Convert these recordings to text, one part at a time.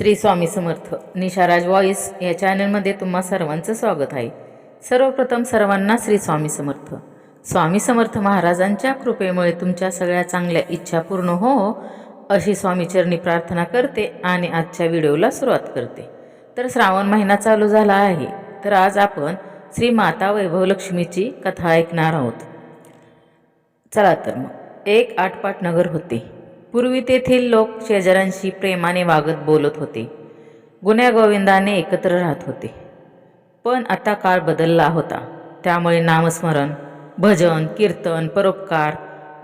Shri Swami Samarth निशाराज voice या चॅनलमध्ये तुम्हा सर्वांचं स्वागत आहे. सर्वप्रथम सर्वांना श्री स्वामी समर्थ. स्वामी समर्थ महाराजांच्या कृपेमुळे तुमच्या सगळ्या चांगल्या इच्छा पूर्ण हो अशी स्वामीचरणी प्रार्थना करते आणि आजच्या व्हिडिओला सुरुवात करते. तर श्रावण महिना चालू झाला आहे तर आज आपण श्री माता वैभव लक्ष्मीची कथा ऐकणार आहोत. चला तर मग एक आठपाट नगर होते. पूर्वी तेथील लोक शेजाऱ्यांशी प्रेमाने वागत बोलत होते. गुण्यागोविंदाने एकत्र राहत होते. पण आता काळ बदलला होता. त्यामुळे नामस्मरण भजन कीर्तन परोपकार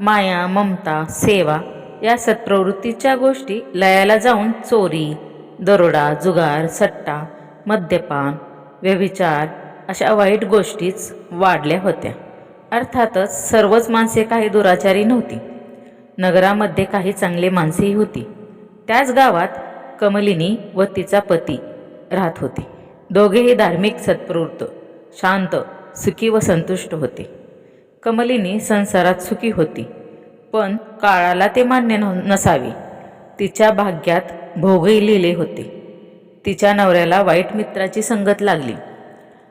माया ममता सेवा या सत्प्रवृत्तीच्या गोष्टी लयाला जाऊन चोरी दरोडा जुगार सट्टा मद्यपान व्यभिचार अशा वाईट गोष्टीच वाढल्या होत्या. अर्थातच सर्वच माणसे काही दुराचारी नव्हती. नगरामध्ये काही चांगले माणसेही होती. त्याच गावात कमलिनी व तिचा पती राहत होते. दोघेही धार्मिक सत्प्रवृत्त शांत सुखी व संतुष्ट होते. कमलिनी संसारात सुखी होती पण काळाला ते मान्य न नसावे. तिच्या भाग्यात भोगही लिहिले होते. तिच्या नवऱ्याला वाईट मित्राची संगत लागली.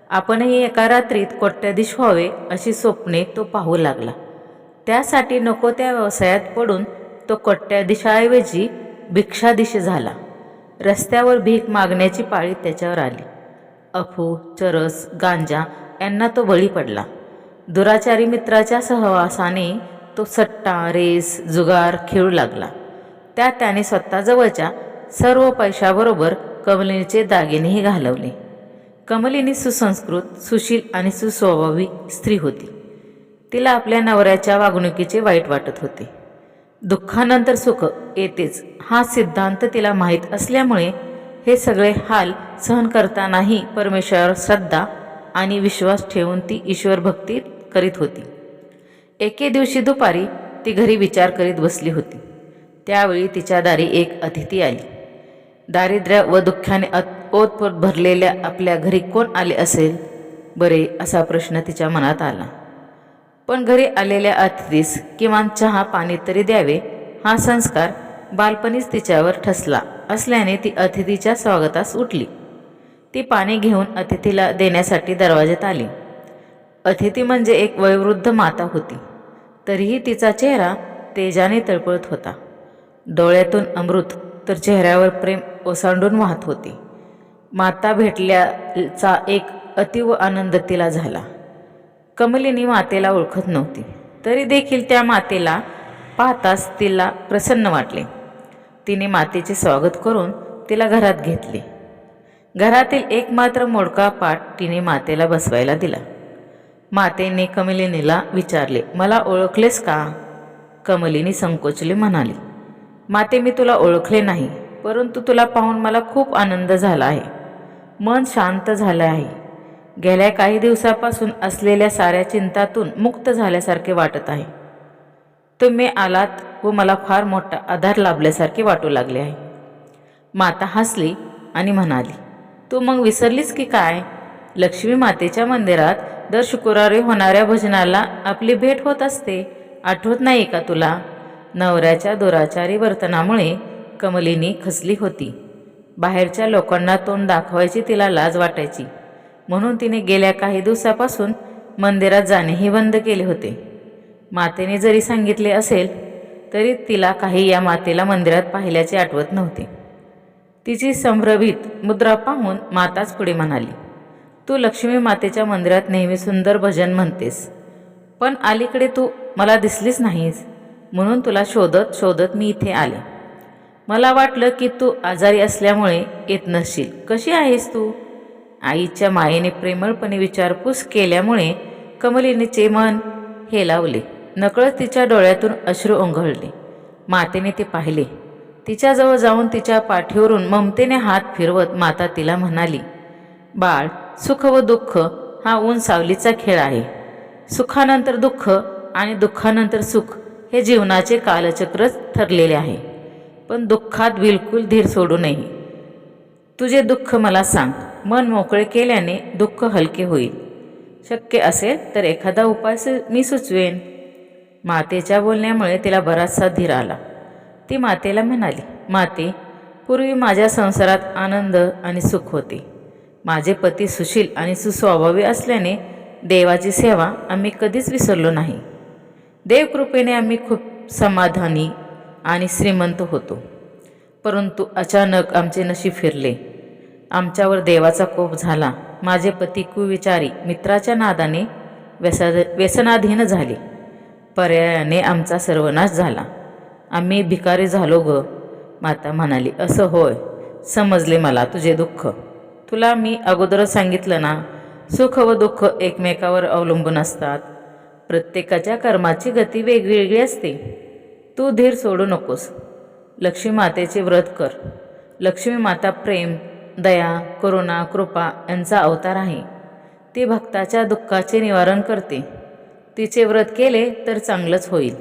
आपणही एका रात्रीत कोट्याधीश व्हावे अशी स्वप्ने तो पाहू लागला. त्यासाठी नको त्या व्यवसायात पडून तो कट्ट्याधीशाऐवजी भिक्षाधीश झाला. रस्त्यावर भीक मागण्याची पाळी त्याच्यावर आली. अफू चरस गांजा यांना तो बळी पडला. दुराचारी मित्राच्या सहवासाने तो सट्टा रेस जुगार खेळू लागला. त्यात त्याने स्वतःजवळच्या सर्व पैशाबरोबर कमलिनीचे दागिनेही घालवले. कमलिनी सुसंस्कृत सुशील आणि सुस्वभावी स्त्री होती. तिला आपल्या नवऱ्याच्या वागणुकीचे वाईट वाटत होते. दुःखानंतर सुख येतेच हा सिद्धांत तिला माहीत असल्यामुळे हे सगळे हाल सहन करतानाही परमेश्वरावर श्रद्धा आणि विश्वास ठेवून ती ईश्वर भक्ती करीत होती. एके दिवशी दुपारी ती घरी विचार करीत बसली होती. त्यावेळी तिच्या दारी एक अतिथी आली. दारिद्र्य व दुःखाने अत ओतपोत भरलेल्या आपल्या घरी कोण आले असेल? बरे असा प्रश्न तिच्या मनात आला. पण घरी आलेल्या अतिथीस किमान चहा पाणी तरी द्यावे. हा संस्कार बालपणीच तिच्यावर ठसला असल्याने ती अतिथीच्या स्वागतास उठली. ती पाणी घेऊन अतिथीला देण्यासाठी दरवाज्यात आली. अतिथी म्हणजे एक वयोवृद्ध माता होती. तरीही तिचा चेहरा तेजाने तळपळत होता. डोळ्यातून अमृत तर चेहऱ्यावर प्रेम ओसांडून वाहत होते. माता भेटल्याचा एक अतीव आनंद तिला झाला. कमलिनी मातेला ओळखत नव्हती. तरी देखील त्या मातेला पाहताच तिला प्रसन्न वाटले. तिने मातेचे स्वागत करून तिला घरात घेतले. घरातील एकमात्र मोडका पाठ तिने मातेला बसवायला दिला. मातेने कमलिनीला विचारले मला ओळखलेस का? कमलिनी संकोचले म्हणाली माते मी तुला ओळखले नाही परंतु तुला पाहून मला खूप आनंद झाला आहे. मन शांत झालं आहे. गेल्या काही दिवसापासून असलेल्या साऱ्या चिंतातून मुक्त झाल्यासारखे वाटत आहे. तुम्ही आलात व मला फार मोठा आधार लाभल्यासारखे वाटू लागले आहे. माता हसली आणि म्हणाली तू मग विसरलीस की काय? लक्ष्मी मातेच्या मंदिरात दर शुक्रवारी होणाऱ्या भजनाला आपली भेट होत असते. आठवत नाही का तुला? नवऱ्याच्या दुराचारी वर्तनामुळे कमलिनी खसली होती. बाहेरच्या लोकांना तोंड दाखवायची तिला लाज वाटायची. म्हणून तिने गेल्या काही दिवसापासून मंदिरात जाणेही बंद केले होते. मातेने जरी सांगितले असेल तरी तिला काही या मातेला मंदिरात पाहिल्याचे आठवत नव्हते. तिची संभ्रमित मुद्रा पाहून माताच पुढे म्हणाली तू लक्ष्मी मातेच्या मंदिरात नेहमी सुंदर भजन म्हणतेस पण अलीकडे तू मला दिसलीच नाहीस म्हणून तुला शोधत शोधत मी इथे आले. मला वाटलं की तू आजारी असल्यामुळे येत नसशील. कशी आहेस तू? आईच्या मायेने प्रेमळपणे विचारपूस केल्यामुळे कमलिनीचे मन हे लावले. नकळत तिच्या डोळ्यातून अश्रू ओंघळले. मातेने ते पाहिले. तिच्याजवळ जाऊन तिच्या पाठीवरून ममतेने हात फिरवत माता तिला म्हणाली बाळ सुख व दुःख हा ऊन सावलीचा खेळ आहे. सुखानंतर दुःख आणि दुःखानंतर सुख हे जीवनाचे कालचक्रच ठरलेले आहे. पण दुःखात बिलकुल धीर सोडू नये. तुझे दुःख मला सांग. मन मोकळे केल्याने दुःख हलके होईल. शक्य असेल तर एखादा उपाय सु मी सुचवेन. मातेच्या बोलण्यामुळे तिला बराचसा धीर आला. ती मातेला म्हणाली माते पूर्वी माझ्या संसारात आनंद आणि सुख होते. माझे पती सुशील आणि सुस्वभावी असल्याने देवाची सेवा आम्ही कधीच विसरलो नाही. देवकृपेने आम्ही खूप समाधानी आणि श्रीमंत होतो. परंतु अचानक आमचे नशीब फिरले. आमच्यावर देवाचा कोप झाला. माझे पती कुविचारी मित्राच्या नादाने व्यसा व्यसनाधीन झाले. पर्यायाने आमचा सर्वनाश झाला. आम्ही भिकारी झालो ग. माता म्हणाली असं होय. समजले मला तुझे दुःख. तुला मी अगोदरच सांगितलं ना सुख व दुःख एकमेकावर अवलंबून असतात. प्रत्येकाच्या कर्माची गती वेगवेगळी असते. तू धीर सोडू नकोस. लक्ष्मी मातेचे व्रत कर. लक्ष्मी माता प्रेम दया करुणा कृपा यांचा अवतार आहे. ती भक्ताच्या दुःखाचे निवारण करते. तिचे व्रत केले तर चांगलंच होईल.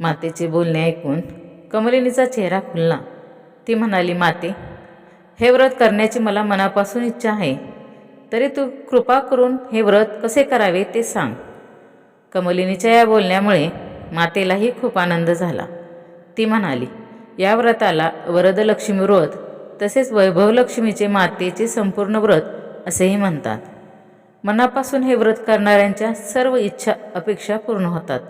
मातेचे बोलणे ऐकून कमलिनीचा चेहरा खुलला. ती म्हणाली माते हे व्रत करण्याची मला मनापासून इच्छा आहे. तरी तू कृपा करून हे व्रत कसे करावे ते सांग. कमलिनीच्या या बोलण्यामुळे मातेलाही खूप आनंद झाला. ती म्हणाली या व्रताला वरदलक्ष्मी व्रत तसेच वैभवलक्ष्मीचे मातेचे संपूर्ण व्रत असेही म्हणतात. मनापासून हे व्रत करणाऱ्यांच्या सर्व इच्छा अपेक्षा पूर्ण होतात.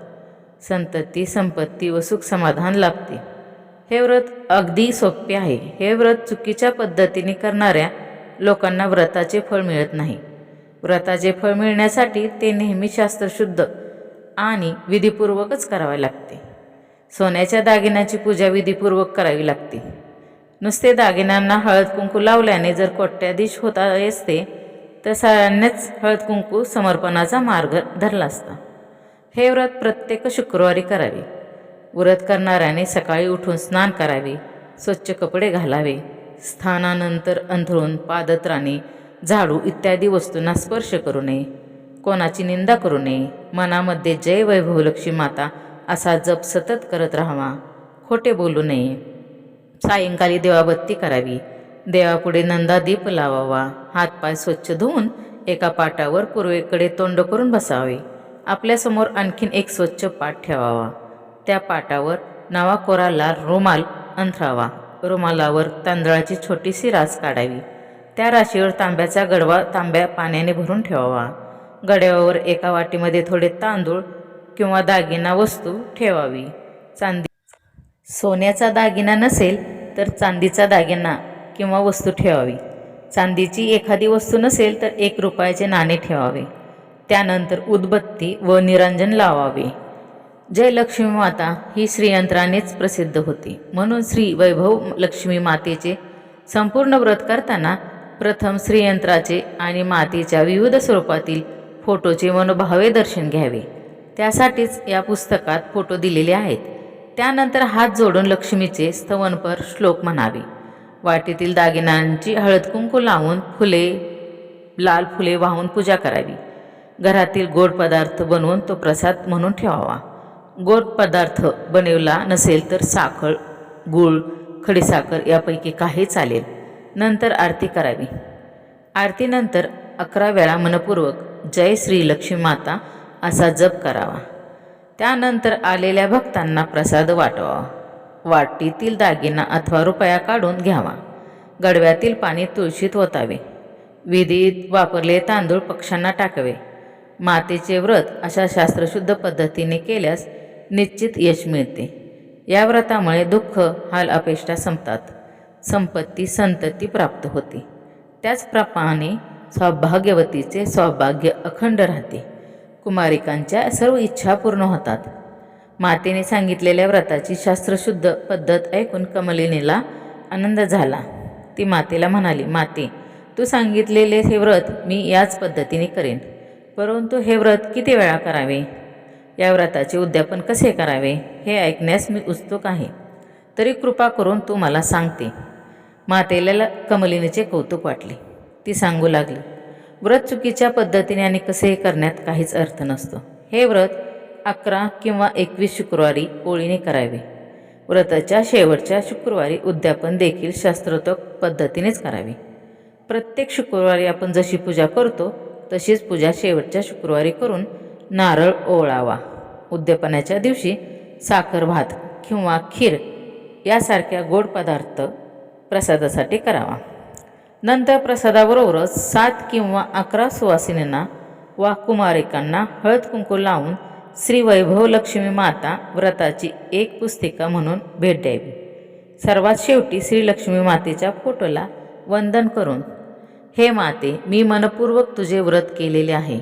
संतती संपत्ती व सुख समाधान लाभते. हे व्रत अगदी सोपे आहे. हे व्रत चुकीच्या पद्धतीने करणाऱ्या लोकांना व्रताचे फळ मिळत नाही. व्रताचे फळ मिळण्यासाठी ते नेहमी शास्त्रशुद्ध आणि विधीपूर्वकच करावे लागते. सोन्याच्या दागिन्याची पूजा विधीपूर्वक करावी लागते. नुसते दागिन्यांना हळद कुंकू लावल्याने जर कोट्याधीश होता असते तर साऱ्यांनाच हळद कुंकू समर्पणाचा मार्ग धरला असता. हे व्रत प्रत्येक शुक्रवारी करावे. व्रत करणाऱ्याने सकाळी उठून स्नान करावे स्वच्छ कपडे घालावे स्थानानंतर अंथरून पादत्राणे झाडू इत्यादी वस्तूंना स्पर्श करू नये. कोणाची निंदा करू नये. मनामध्ये जय वैभवलक्ष्मी माता असा जप सतत करत राहावा. खोटे बोलू नये. सायंकाळी देवाबत्ती करावी. देवापुढे नंदादीप लावावा. हातपाय स्वच्छ धुवून एका पाटावर पूर्वेकडे तोंड करून बसावे. आपल्यासमोर आणखीन एक स्वच्छ पाट ठेवावा. त्या पाटावर नवा कोरा लाल रुमाल अंथरावा. रुमालावर तांदळाची छोटीशी रास काढावी. त्या राशीवर तांब्याचा गडवा तांब्या पाण्याने भरून ठेवावा. गड्यावर एका वाटीमध्ये थोडे तांदूळ किंवा दागिना वस्तू ठेवावी. चांदी सोन्याचा दागिना नसेल तर चांदीचा दागिना किंवा वस्तू ठेवावी. चांदीची एखादी वस्तू नसेल तर एक रुपयाचे नाणे ठेवावे. त्यानंतर उदबत्ती व निरंजन लावावे. जय लक्ष्मी माता ही श्रीयंत्रानेच प्रसिद्ध होती. म्हणून श्री वैभव लक्ष्मी मातेचे संपूर्ण व्रत करताना प्रथम श्रीयंत्राचे आणि मातेच्या विविध स्वरूपातील फोटोचे मनोभावे दर्शन घ्यावे. त्यासाठीच या पुस्तकात फोटो दिलेले आहेत. त्यानंतर हात जोडून लक्ष्मीचे स्तवनपर श्लोक म्हणावे. वाटेतील दागिन्यांची हळद कुंकू लावून फुले लाल फुले वाहून पूजा करावी. घरातील गोड पदार्थ बनवून तो प्रसाद म्हणून ठेवावा. गोड पदार्थ बनवला नसेल तर साखर गूळ खडीसाखर यापैकी काही चालेल. नंतर आरती करावी. आरतीनंतर अकरा वेळा मनपूर्वक जय श्री लक्ष्मी माता असा जप करावा. त्यानंतर आलेल्या भक्तांना प्रसाद वाटवावा वाटीतील दागिना अथवा रुपया काढून घ्यावा. गडव्यातील पाणी तुळशीत ओतावे. विधीत वापरले तांदूळ पक्ष्यांना टाकावे. मातेचे व्रत अशा शास्त्रशुद्ध पद्धतीने केल्यास निश्चित यश मिळते. या व्रतामुळे दुःख हाल अपेष्टा संपतात. संपत्ती संतती प्राप्त होते. त्याचप्रमाणे सौभाग्यवतीचे सौभाग्य अखंड राहते. कुमारिकांच्या सर्व इच्छा पूर्ण होतात. मातेने सांगितलेल्या व्रताची शास्त्रशुद्ध पद्धत ऐकून कमलिनीला आनंद झाला. ती मातेला म्हणाली माते तू सांगितलेले हे व्रत मी याच पद्धतीने करेन. परंतु हे व्रत किती वेळा करावे? या व्रताचे उद्यापन कसे करावे? हे ऐकण्यास मी उत्सुक आहे. तरी कृपा करून तू मला सांगते. मातेला कमलिनीचे कौतुक वाटले. ती सांगू लागली व्रत चुकीच्या पद्धतीने आणि कसे करण्यात काहीच अर्थ नसतो. हे व्रत अकरा किंवा एकवीस शुक्रवारी ओळीने करावे. व्रताच्या शेवटच्या शुक्रवारी उद्यापन देखील शास्त्रोक्त पद्धतीनेच करावे. प्रत्येक शुक्रवारी आपण जशी पूजा करतो तशीच पूजा शेवटच्या शुक्रवारी करून नारळ ओळावा उद्यापनाच्या दिवशी साखर भात किंवा खीर यासारख्या गोड पदार्थ प्रसादासाठी करावा. नंतर प्रसादाबरोबरच सात किंवा अकरा सुवासिनींना वा कुमारिकांना हळद कुंकू लावून श्री वैभव लक्ष्मी माता व्रताची एक पुस्तिका म्हणून भेट द्यावी. सर्वात शेवटी श्री लक्ष्मी मातेच्या फोटोला वंदन करून हे माते मी मनपूर्वक तुझे व्रत केलेले आहे.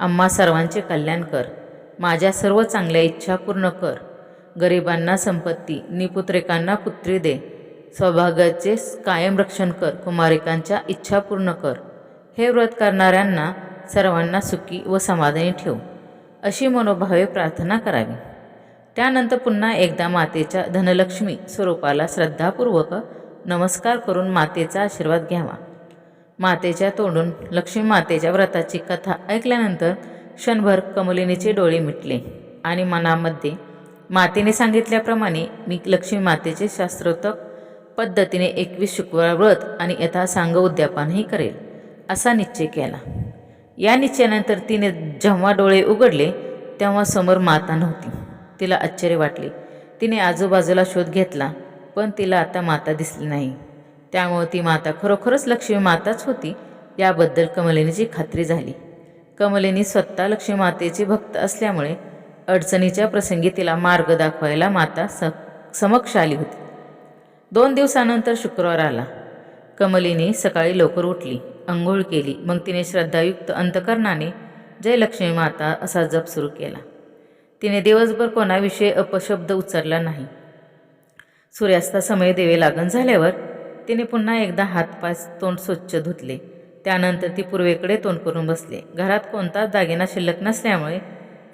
आम्हा सर्वांचे कल्याण कर. माझ्या सर्व चांगल्या इच्छा पूर्ण कर. गरिबांना संपत्ती निपुत्रिकांना पुत्री दे. सौभाग्याचे कायम रक्षण कर कुमारिकांच्या इच्छा पूर्ण कर. हे व्रत करणाऱ्यांना सर्वांना सुखी व समाधानी ठेव अशी मनोभावे प्रार्थना करावी. त्यानंतर पुन्हा एकदा मातेच्या धनलक्ष्मी स्वरूपाला श्रद्धापूर्वक नमस्कार करून मातेचा आशीर्वाद घ्यावा. मातेच्या तोंडून लक्ष्मी मातेच्या व्रताची कथा ऐकल्यानंतर क्षणभर कमलिनीचे डोळे मिटले आणि मनामध्ये मातेने सांगितल्याप्रमाणे मी लक्ष्मी मातेचे शास्त्रोतक पद्धतीने एकवीस शुक्रवार व्रत आणि यथासांग उद्यापनही करेल असा निश्चय केला. या निश्चयानंतर तिने जेव्हा डोळे उघडले तेव्हा समोर माता नव्हती. तिला आश्चर्य वाटले. तिने आजूबाजूला शोध घेतला पण तिला आता माता दिसली नाही. त्यामुळे ती माता खरोखरच लक्ष्मी माताच होती याबद्दल कमलिनीची खात्री झाली. कमलिनी स्वतः लक्ष्मी मातेची भक्त असल्यामुळे अडचणीच्या प्रसंगी तिला मार्ग दाखवायला माता स समक्ष आली होती. दोन दिवसानंतर शुक्रवार आला. कमलीने सकाळी लवकर उठली अंघोळ केली मग तिने श्रद्धायुक्त अंतकरणाने जयलक्ष्मी माता असा जप सुरू केला. तिने दिवसभर कोणाविषयी अपशब्द उच्चारला नाही. सूर्यास्तासमय देवे लागण झाल्यावर तिने पुन्हा एकदा हातपाय तोंड स्वच्छ धुतले. त्यानंतर ती पूर्वेकडे तोंड करून बसले. घरात कोणताच दागिना शिल्लक नसल्यामुळे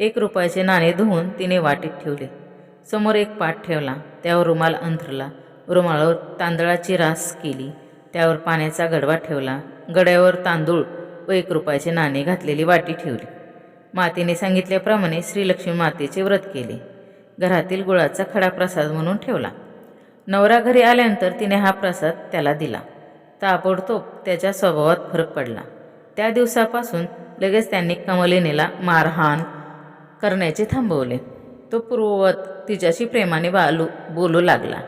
एक रुपयाचे नाणे धुवून तिने वाटीत ठेवले. समोर एक पाट ठेवला. त्यावर रुमाल अंथरला. रुमाळावर तांदळाची रास केली. त्यावर पाण्याचा गडवा ठेवला. गड्यावर तांदूळ व एक रुपयाचे नाणे घातलेली वाटी ठेवली. मातेने सांगितल्याप्रमाणे श्रीलक्ष्मी मातेचे व्रत केले. घरातील गुळाचा खडा प्रसाद म्हणून ठेवला. नवरा घरी आल्यानंतर तिने हा प्रसाद त्याला दिला. ताबडतोब त्याच्या स्वभावात फरक पडला. त्या दिवसापासून लगेच त्यांनी कमलिनीला मारहाण करण्याचे थांबवले. तो पूर्ववत तिच्याशी प्रेमाने बालू बोलू लागला.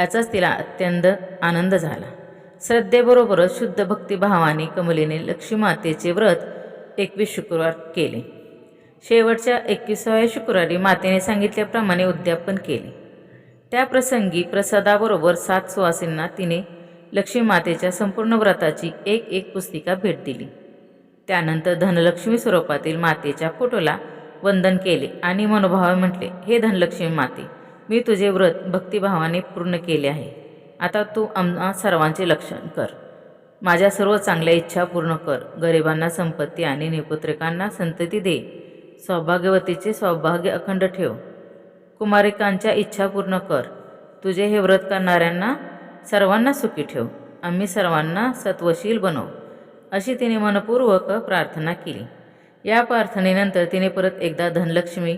याचाच तिला अत्यंत आनंद झाला. श्रद्धेबरोबरच शुद्ध भक्तिभावाने कमलीने लक्ष्मी मातेचे व्रत एकवीस शुक्रवार केले. शेवटच्या एकविसाव्या शुक्रवारी मातेने सांगितल्याप्रमाणे उद्यापन केले. त्या प्रसंगी प्रसादाबरोबर सात सुवासींना तिने लक्ष्मी मातेच्या संपूर्ण व्रताची एक एक पुस्तिका भेट दिली. त्यानंतर धनलक्ष्मी स्वरूपातील मातेच्या फोटोला वंदन केले आणि मनोभावे म्हटले हे धनलक्ष्मी माते मी तुझे व्रत भक्तिभावाने पूर्ण केले आहे. आता तू आम्हा सर्वांचे लक्षण कर. माझ्या सर्व चांगल्या इच्छा पूर्ण कर. गरिबांना संपत्ती आणि निपुत्रिकांना संतती दे. सौभाग्यवतीचे सौभाग्य अखंड ठेव. कुमारिकांच्या इच्छा पूर्ण कर. तुझे हे व्रत करणाऱ्यांना सर्वांना सुखी ठेव. आम्ही सर्वांना सत्वशील बनव. अशी तिने मनपूर्वक प्रार्थना केली. या प्रार्थनेनंतर तिने परत एकदा धनलक्ष्मी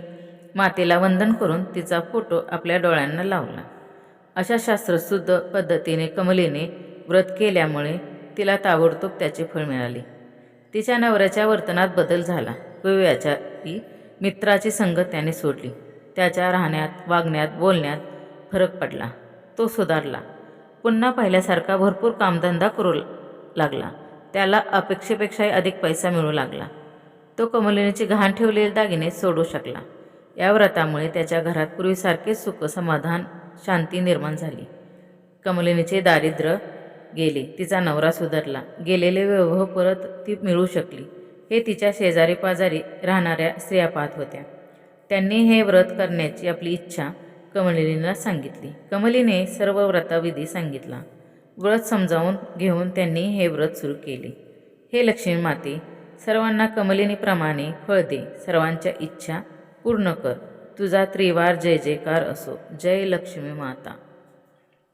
मातेला वंदन करून तिचा फोटो आपल्या डोळ्यांना लावला. अशा शास्त्रशुद्ध पद्धतीने कमलेने व्रत केल्यामुळे तिला ताबडतोब त्याचे फळ मिळाले. तिच्या नवऱ्याच्या वर्तनात बदल झाला गोव्याच्या ती मित्राची संगत त्याने सोडली. त्याच्या राहण्यात वागण्यात बोलण्यात फरक पडला. तो सुधारला. पुन्हा पहिल्यासारखा भरपूर कामधंदा करू लागला. त्याला अपेक्षेपेक्षाही अधिक पैसा मिळू लागला. तो कमलिनीची घाण ठेवलेले दागिने सोडू शकला. या व्रतामुळे त्याच्या घरात पूर्वीसारखेच सुख समाधान शांती निर्माण झाली. कमलिनीचे दारिद्र्य गेले तिचा नवरा सुधारला. गेलेले वैभव परत ती मिळू शकली. हे तिच्या शेजारी पाजारी राहणाऱ्या स्त्रिया पाहत होत्या. त्यांनी हे व्रत करण्याची आपली इच्छा कमलिनीला सांगितली. कमलीने सर्व व्रताविधी सांगितला. व्रत समजावून घेऊन त्यांनी हे व्रत सुरू केले. हे लक्ष्मी माते सर्वांना कमलिनीप्रमाणे फळ दे. सर्वांच्या इच्छा पूर्ण कर. तुझा त्रिवार जय जयकार असो. जय लक्ष्मी माता.